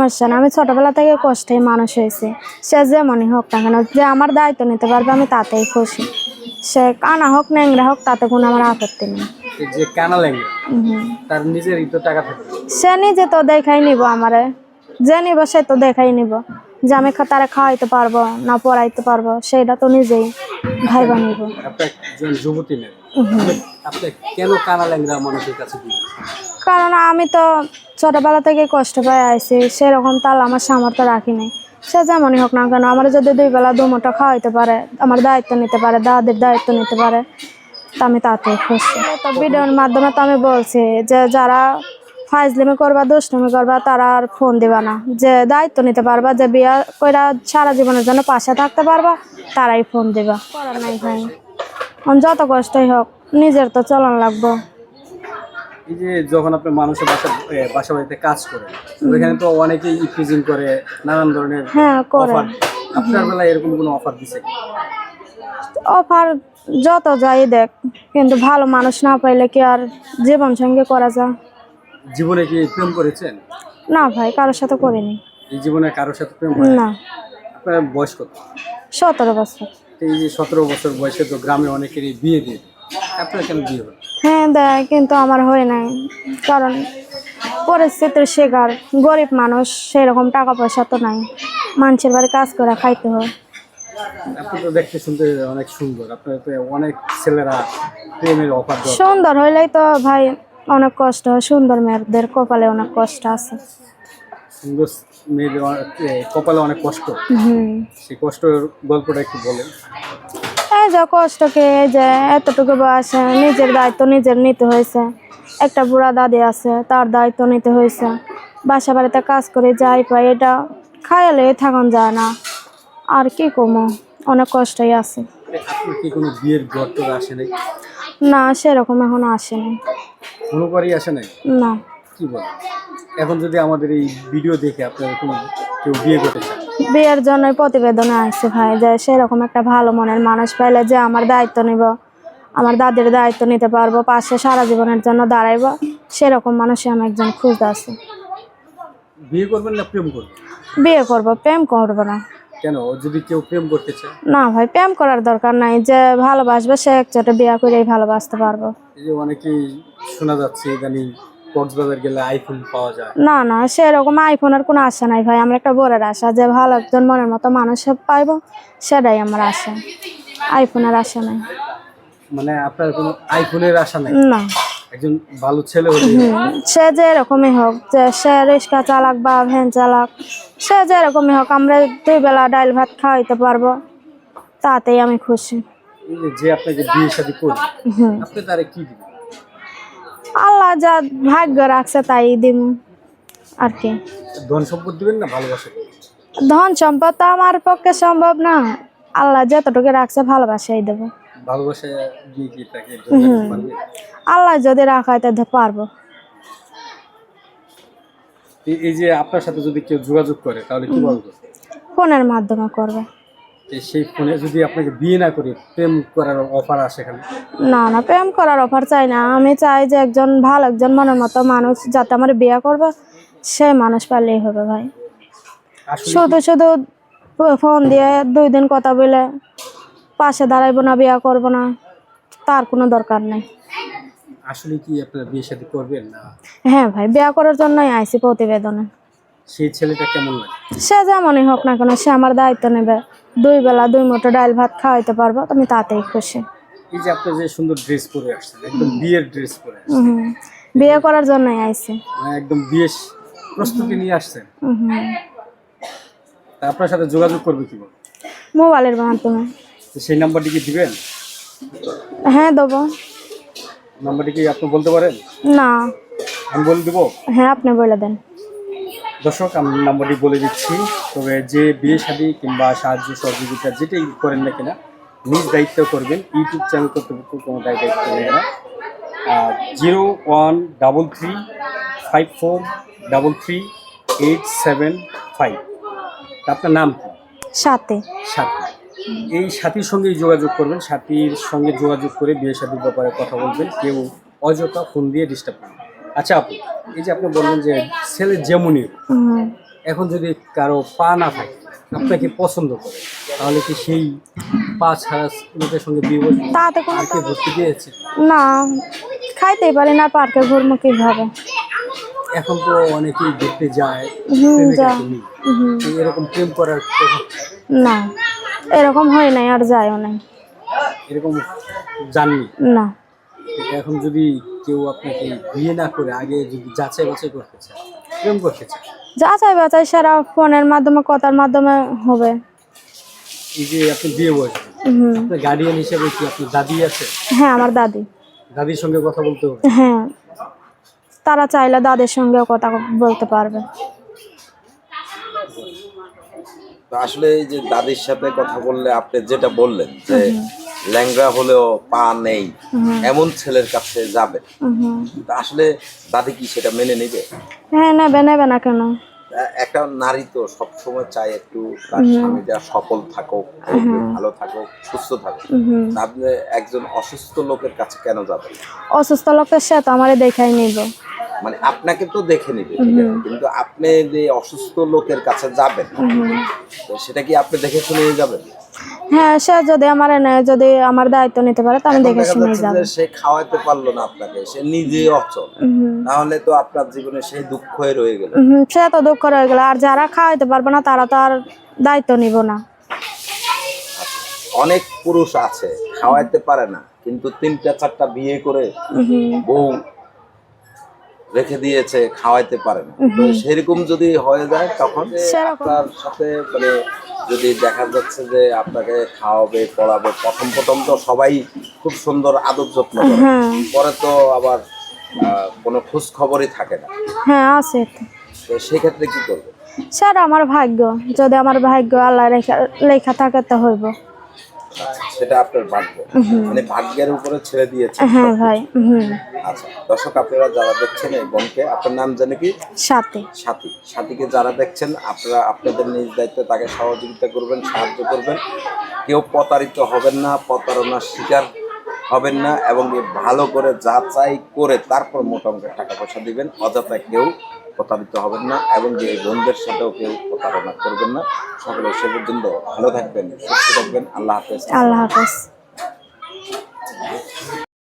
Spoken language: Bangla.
সমস্যা না। আমি ছোটবেলা থেকে কষ্টে মানুষ হয়েছে। সে যেমনই হোক না কেন যে আমার দায়িত্ব নিতে পারবে আমি তাতেই খুশি। সে কানা হোক ন্যাংরা হোক তাতে কোনো আমার আপত্তি নেই। যে কানা ল্যাঙ্গা তার নিজেরই তো টাকা থাকে। সে নিজে তো দেখাই নিব আমারে। যে নিব সে তো দেখাই নিব। যে আমি তারা খাওয়াইতে পারব না পড়াইতে পারব সেটা তো নিজেই ভাইবা নিব। আপনি একজন যুবতী আপনি কেন কানা ল্যাংরা মানুষের কাছে কারণ আমি তো ছোটবেলা থেকে কষ্ট পাই আইছি সেরকম তাল আমার সামর্থ্য রাখি নাই। সে যেমনই হোক না কেন, আমার যদি দুই বেলা দু মুঠো খাওয়াইতে পারে, আমার দায়িত্ব নিতে পারে, দাদির দায়িত্ব নিতে পারে, তা আমি তাতে খুশি। তো ভিডিওর মাধ্যমে তো আমি বলছি যে যারা ফাইজলিমি করবা, দুষ্টুমি করবা, তারা আর ফোন দিবা না। যে দায়িত্ব নিতে পারবা, যে বিয়া কইরা সারা জীবনের জন্য পাশে থাকতে পারবা, তারাই ফোন দিবা। করার নাই ভাই। যত কষ্টই হোক, নিজের তো চলন লাগবো। এই যে যখন আপনি মানুষের বাসা বাসা বাড়িতে কাজ করেন ওইখানে তো অনেকেই ইফ্রিজিং করে নানান ধরনের হ্যাঁ করে অফার আপনার বেলায় এরকম কোনো অফার দিছে? অফার যত যাই দেখ কিন্তু ভালো মানুষ না পাইলে কি আর জীবন সঙ্গে করা যায়? জীবনে কি প্রেম করেছেন? না ভাই কারোর সাথে করিনি। এই জীবনে কারোর সাথে প্রেম করেন না। আপনার বয়স কত? সতেরো বছর। এই যে সতেরো বছর বয়সে তো গ্রামে অনেকেরই বিয়ে দিয়ে হ্যাঁ দেয় কিন্তু আমার হয় নাই। কারণ পরিস্থিতির শিকার গরিব মানুষ সেরকম টাকা পয়সা তো নাই। মানুষের বাড়ি কাজ করে খাইতে হয়। আপনি তো দেখতে শুনতে অনেক সুন্দর। আপনার তো অনেক ছেলেরা প্রেমের অফার সুন্দর হইলেই তো ভাই অনেক কষ্ট হয়। সুন্দর মেয়েদের কপালে অনেক কষ্ট আছে। সুন্দর মেয়েদের কপালে অনেক কষ্ট। সেই কষ্টের গল্পটা একটু বলেন। যে কষ্ট খেয়ে যে এতটুকু বয়সে নিজের দায়িত্ব নিজের নিতে হয়েছে। একটা বুড়া দাদি আছে তার দায়িত্ব নিতে হয়েছে। বাসা বাড়িতে কাজ করে যাই পাই এটা খাইলে থাকুন যায় না। আর কি কমো অনেক কষ্টই আছে। নাই? না সেরকম এখন আসেনি। কোনো বারই আসে নাই? না। কি বল এখন যদি আমাদের এই ভিডিও দেখে আপনার কোনো কেউ বিয়ে করতে চান বিয়ের জন্য প্রতিবেদনে আসছে ভাই যে সেরকম একটা ভালো মনের মানুষ পাইলে যে আমার দায়িত্ব নিব আমার দাদির দায়িত্ব নিতে পারব পাশে সারা জীবনের জন্য দাঁড়াইব সেরকম মানুষই আমি একজন খুঁজতে আছি বিয়ে করবেন না প্রেম করবেন? বিয়ে করব প্রেম করব না। কেন? যদি কেউ প্রেম করতে চায়? না ভাই প্রেম করার দরকার নাই যে ভালোবাসবে সে একচোটে বিয়ে করেই ভালোবাসতে পারব। এই যে অনেকেই শোনা যাচ্ছে ইদানিং কক্সবাজার গেলে আইফোন পাওয়া যায়? না না সেরকম আইফোনের কোনো আশা নাই ভাই। আমার একটা বড়ের আশা যে ভালো একজন মনের মতো মানুষ পাইবো সেটাই আমার আশা। আইফোনের আশা নাই। মানে আপনার কোনো আইফোনের আশা নাই? না। একজন ভালো ছেলে হলে সে যে এরকমই হোক যে সে রিক্সা চালাক বা ভ্যান চালাক সে যে এরকমই হোক আমরা দুই বেলা ডাল ভাত খাওয়াইতে পারব তাতেই আমি খুশি। যে আপনাকে বিয়ে শাদী হুম। আপনি তারে কি দিবেন? আল্লাহ যা ভাগ্য রাখছে তাই দিম আর কি। ধন সম্পদ দিবেন না ভালোবাসা ধন সম্পদ তো আমার পক্ষে সম্ভব না। আল্লাহ যতটুকু রাখছে ভালোবাসাই দেবো। ভালোবাসা দিয়ে কি তাকে? আল্লাহ যদি রাখায় তাতে পারব। এই- যে আপনার সাথে যদি কেউ যোগাযোগ করে তাহলে কি বলব? ফোনের মাধ্যমে করবে। সেই ফোনে যদি আপনাকে বিয়ে না করে প্রেম করার অফার আসে এখানে? না না প্রেম করার অফার চাই না। আমি চাই যে একজন ভালো একজন মনের মতো মানুষ যাতে আমার বিয়ে করবে সে মানুষ পারলেই হবে ভাই। শুধু শুধু ফোন দিয়ে দুই দিন কথা বলে পাশে দাঁড়াইবো না বিয়ে করব না তার কোনো দরকার নেই। আসলে কি আপনারা বিয়ে শাদী করবেন না? হ্যাঁ ভাই বিয়ে করার জন্যই আইসি প্রতিবেদনে। সেই ছেলেটা কেমন লাগে? সে যেমনই হোক না কেন সে আমার দায়িত্ব নেবে। দুই বেলা দুই মুঠো ডাল ভাত খাওয়াইতে পারব তুমি তাতেই খুশি। এই যে আপনি যে সুন্দর ড্রেস পরে আসছেন একদম বিয়ের ড্রেস পরে আসছেন। বিয়ে করার জন্যই আইসি মানে একদম বিয়ে প্রস্তুতি নিয়ে আসছেন। তা আপনার সাথে যোগাযোগ করবে কি বল? মোবাইলের মাধ্যমে। তো সেই নাম্বারটি কি দিবেন? হ্যাঁ দেবো। নাম্বারটি কি আপনি বলতে পারেন? না। আমি বলে দেবো। হ্যাঁ আপনি বলে দেন। দর্শক আমি নাম্বারটি বলে দিচ্ছি। তবে যে বিয়ে শাদী কিংবা সাহায্য সহযোগিতা যেটাই করেন না কিনা নিজ দায়িত্ব করবেন। ইউটিউব চ্যানেল কর্তৃপক্ষ কোনো দায় দায়িত্ব নেবে না। Zero one double three five four double three eight seven five. আপনার নাম কি? সাথে। সাথী। এই সাথীর সঙ্গেই যোগাযোগ করবেন। সাথীর সঙ্গে যোগাযোগ করে বিয়ে শাদীর ব্যাপারে কথা বলবেন। কেউ অযথা ফোন দিয়ে ডিস্টার্ব করবেন। আচ্ছা আপু এই যে আপনি বললেন যে ছেলে যেমনই এখন যদি কারও পা না থাকে আপনাকে পছন্দ করে তাহলে কি সেই পা ছাড়া লোকের সঙ্গে বিয়ে বসবে তাতে কোনো আর ভর্তি দিয়েছে? না খাইতেই পারি না পার্কে ঘুরবো কীভাবে? এখন তো অনেকেই দেখতে যায় হুম, প্রেমিকা যায়। তো হুম, এরকম প্রেম করার কোনো- না এরকম হয় নাই আর যায়ও নাই। এরকম জাননি? না। এখন যদি কেউ আপনাকে বিয়ে না করে আগে যদি যাচাই বাছাই করতে চায় প্রেম করতে চায়? যা চাই বাচাই সারা ফোনের মাধ্যমে কথার মাধ্যমে হবে। এই যে আপনি বিয়ে হুম। আপনার গার্ডিয়ান হিসেবে কি আপনার দাদি আছে? হ্যাঁ আমার দাদি। দাদির সঙ্গে কথা বলতে হবে? হ্যাঁ। তারা চাইলে দাদির সঙ্গেও কথা বলতে পারবে। আসলে এই যে দাদির সাথে কথা বললে আপনি যেটা বললেন যে ল্যাংড়া হলেও পা নেই এমন ছেলের কাছে যাবে। আসলে দাদি কি সেটা মেনে নেবে? হ্যাঁ নেবে নেবে না কেন? একটা নারী তো সবসময় চায় একটু তার স্বামীটা সফল থাকুক ভালো থাকুক সুস্থ থাকুক। আপনি একজন অসুস্থ লোকের কাছে কেন যাবেন অসুস্থ লোকের সে তো আমারে দেখাই নিব। মানে আপনাকে তো দেখে নিবে কিন্তু আপনি যে অসুস্থ লোকের কাছে যাবেন সেটা কি আপনি দেখে শুনে যাবেন? হ্যাঁ সে যদি আমার যদি আমার দায়িত্ব নিতে পারে আমি দেখে শুনে যাব। সে খাওয়াতে পারল না আপনাকে সে নিজে অচল। তাহলে তো আপনার জীবনে সেই দুঃখ হয়ে রয়ে গেল। সে তো দুঃখ রয়ে গেল। আর যারা খাওয়াইতে পারবে না তারা তো আর দায়িত্ব নিব না। অনেক পুরুষ আছে খাওয়াইতে পারে না কিন্তু তিনটা চারটা বিয়ে করে বউ রেখে দিয়েছে খাওয়াইতে পারে না। তো সেরকম যদি হয়ে যায় তখন। আপনার সাথে মানে যদি দেখা যাচ্ছে যে আপনাকে খাওয়াবে পড়াবে প্রথম প্রথম তো সবাই খুব সুন্দর আদর যত্ন করে। হ্যাঁ। পরে তো আবার কোনো খোঁজ খবরই থাকে না। হ্যাঁ আছে তো। তো সেক্ষেত্রে কি করবে? স্যার আমার ভাগ্য। যদি আমার ভাগ্য আল্লাহ লেখা লেখা থাকে তো হইব। সেটা আপনার ভাগ্য। মানে ভাগ্যের উপরে ছেড়ে দিয়েছে হ্যাঁ ভাই হুম। আচ্ছা দর্শক আপনারা যারা দেখছেন এই বোনকে আপনার নাম জানে কি? সাথী। সাথী। সাথীকে যারা দেখছেন আপনারা আপনাদের নিজ দায়িত্বে তাকে সহযোগিতা করবেন সাহায্য করবেন। কেউ প্রতারিত হবেন না প্রতারণার শিকার হবেন না এবং ভালো করে যাচাই করে তারপর মোটা অঙ্কের টাকা পয়সা দিবেন। অযথা কেউ প্রতারিত হবেন না এবং যে বন্ধুদের সাথেও কেউ প্রতারণা করবেন না। সকলে সে পর্যন্ত ভালো থাকবেন, সুস্থ থাকবেন। আল্লাহ হাফেজ। আল্লাহ হাফেজ।